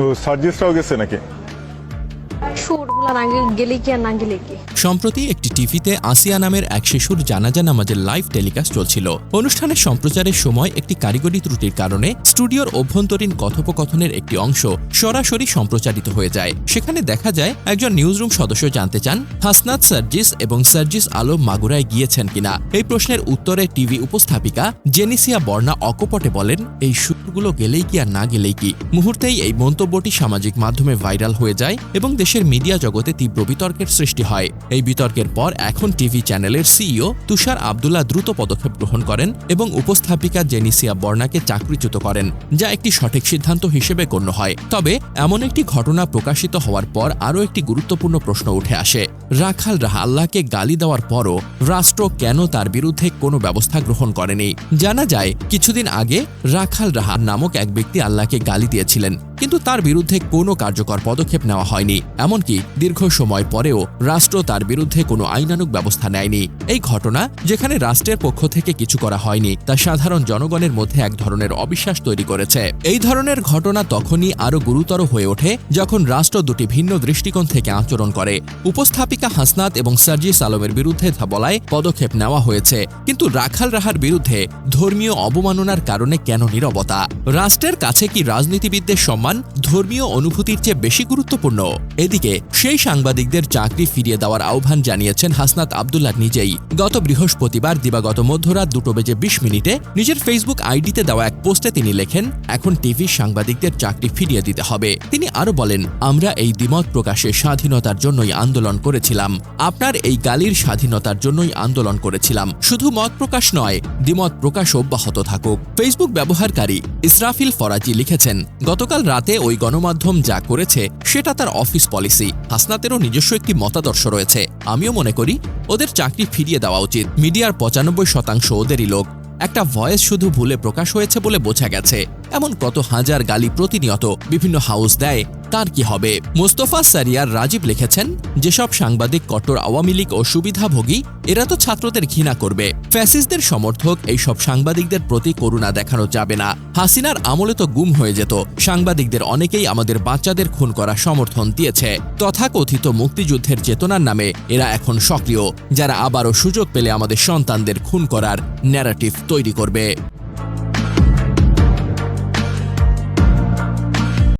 তো সার্জিসরাও গেছে নাকি? সুরগুলা সম্প্রতি একটি টিভিতে আসিয়া নামের এক শিশুর জানাজা নামাজের লাইভ টেলিকাস্ট চলছিল। অনুষ্ঠানের সম্প্রচারের সময় একটি কারিগরি ত্রুটির কারণে স্টুডিওর অভ্যন্তরীণ কথোপকথনের একটি অংশ সরাসরি সম্প্রচারিত হয়ে যায়। সেখানে দেখা যায়, একজন নিউজরুম সদস্য জানতে চান, হাসনাত সার্জিস এবং সার্জিস আলম মাগুরায় গিয়েছেন কিনা? এই প্রশ্নের উত্তরে টিভি উপস্থাপিকা জেনিসিয়া বর্ণা অকপটে বলেন, এই সুরগুলো গেলেই কি আর না গেলেই কি? মুহূর্তেই এই মন্তব্যটি সামাজিক মাধ্যমে ভাইরাল হয়ে যায় এবং দেশের মিডিয়া জগতে তীব্র বিতর্কের সৃষ্টি হয়। এই বিতর্কের পর এখন টিভি চ্যানেলের সিইও তুষার আবদুল্লাহ দ্রুত পদক্ষেপ গ্রহণ করেন এবং উপস্থাপিকা জেনিসিয়া বর্ণাকে চাকরিচ্যুত করেন, যা একটি সঠিক সিদ্ধান্ত হিসেবে গণ্য হয়। তবে এমন একটি ঘটনা প্রকাশিত হওয়ার পর আরও একটি গুরুত্বপূর্ণ প্রশ্ন উঠে আসে। রাখাল রাহা আল্লাহকে গালি দেওয়ার পরও রাষ্ট্র কেন তার বিরুদ্ধে কোনো ব্যবস্থা গ্রহণ করেনি? জানা যায়, কিছুদিন আগে রাখাল রাহা নামক এক ব্যক্তি আল্লাহকে গালি দিয়েছিলেন। কিন্তু তার বিরুদ্ধে কোনো কার্যকর পদক্ষেপ নেওয়া হয়নি। এমনকি দীর্ঘ সময় পরেও রাষ্ট্র তার বিরুদ্ধে কোনো আইনানুগ ব্যবস্থা নেয়নি। এই ঘটনা যেখানে রাষ্ট্রের পক্ষ থেকে কিছু করা হয়নি, তা সাধারণ জনগণের মধ্যে এক ধরনের অবিশ্বাস তৈরি করেছে। এই ধরনের ঘটনা তখনই আরও গুরুতর হয়ে ওঠে যখন রাষ্ট্র দুটি ভিন্ন দৃষ্টিকোণ থেকে আচরণ করে। উপস্থাপিকা হাসনাত এবং সার্জিস আলমের বিরুদ্ধে তা বলায় পদক্ষেপ নেওয়া হয়েছে। কিন্তু রাখাল রাহার বিরুদ্ধে ধর্মীয় অবমাননার কারণে কেন নীরবতা? রাষ্ট্রের কাছে কি রাজনীতিবিদদের সম্মান ধর্মীয় অনুভূতির চেয়ে বেশি গুরুত্বপূর্ণ। এদিকে সেই সাংবাদিকদের চাকরি ফিরিয়ে দেওয়ার আহ্বান জানিয়েছেন হাসনাত আবদুল্লাহ নিজেই। গত বৃহস্পতিবার দিবাগত মধ্যরাত দুটো বেজে বিশ মিনিটে নিজের ফেসবুক আইডিতে দেওয়া এক পোস্টে তিনি লেখেন, এখন টিভির সাংবাদিকদের চাকরি ফিরিয়ে দিতে হবে। তিনি আরও বলেন, আমরা এই দ্বিমত প্রকাশের স্বাধীনতার জন্যই আন্দোলন করেছিলাম। আপনার এই গালির স্বাধীনতার জন্যই আন্দোলন করেছিলাম। শুধু মত প্রকাশ নয়, দ্বিমত প্রকাশ অব্যাহত থাকুক। ফেসবুক ব্যবহারকারী ইসরাফিল ফরাজি লিখেছেন, গতকাল রাতে ওই গণমাধ্যম যা করেছে, সেটা তার অফিস পলিসি হাসনাতেরও নিজস্ব একটি মতাদর্শ রয়েছে। আমিও মনে করি, ওদের চাকরি ফিরিয়ে দেওয়া উচিত। মিডিয়ার পঁচানব্বই শতাংশ ওদেরই লোক। একটা ভয়েস শুধু ভুলে প্রকাশ হয়েছে বলে বোঝা গেছে। এমন কত হাজার গালি প্রতিনিয়ত বিভিন্ন হাউস দেয়, তার কি হবে? মোস্তফা সারিয়ার রাজীব লিখেছেন, যেসব সাংবাদিক কট্টর আওয়ামী লীগ ও সুবিধাভোগী, এরা তো ছাত্রদের ঘৃণা করবে। ফ্যাসিস্টদের সমর্থক এইসব সাংবাদিকদের প্রতি করুণা দেখানো যাবে না। হাসিনার আমলে তো গুম হয়ে যেত। সাংবাদিকদের অনেকেই আমাদের বাচ্চাদের খুন করা সমর্থন দিয়েছে। তথাকথিত মুক্তিযুদ্ধের চেতনার নামে এরা এখন সক্রিয়, যারা আবারও সুযোগ পেলে আমাদের সন্তানদের খুন করার ন্যারেটিভ তৈরি করবে।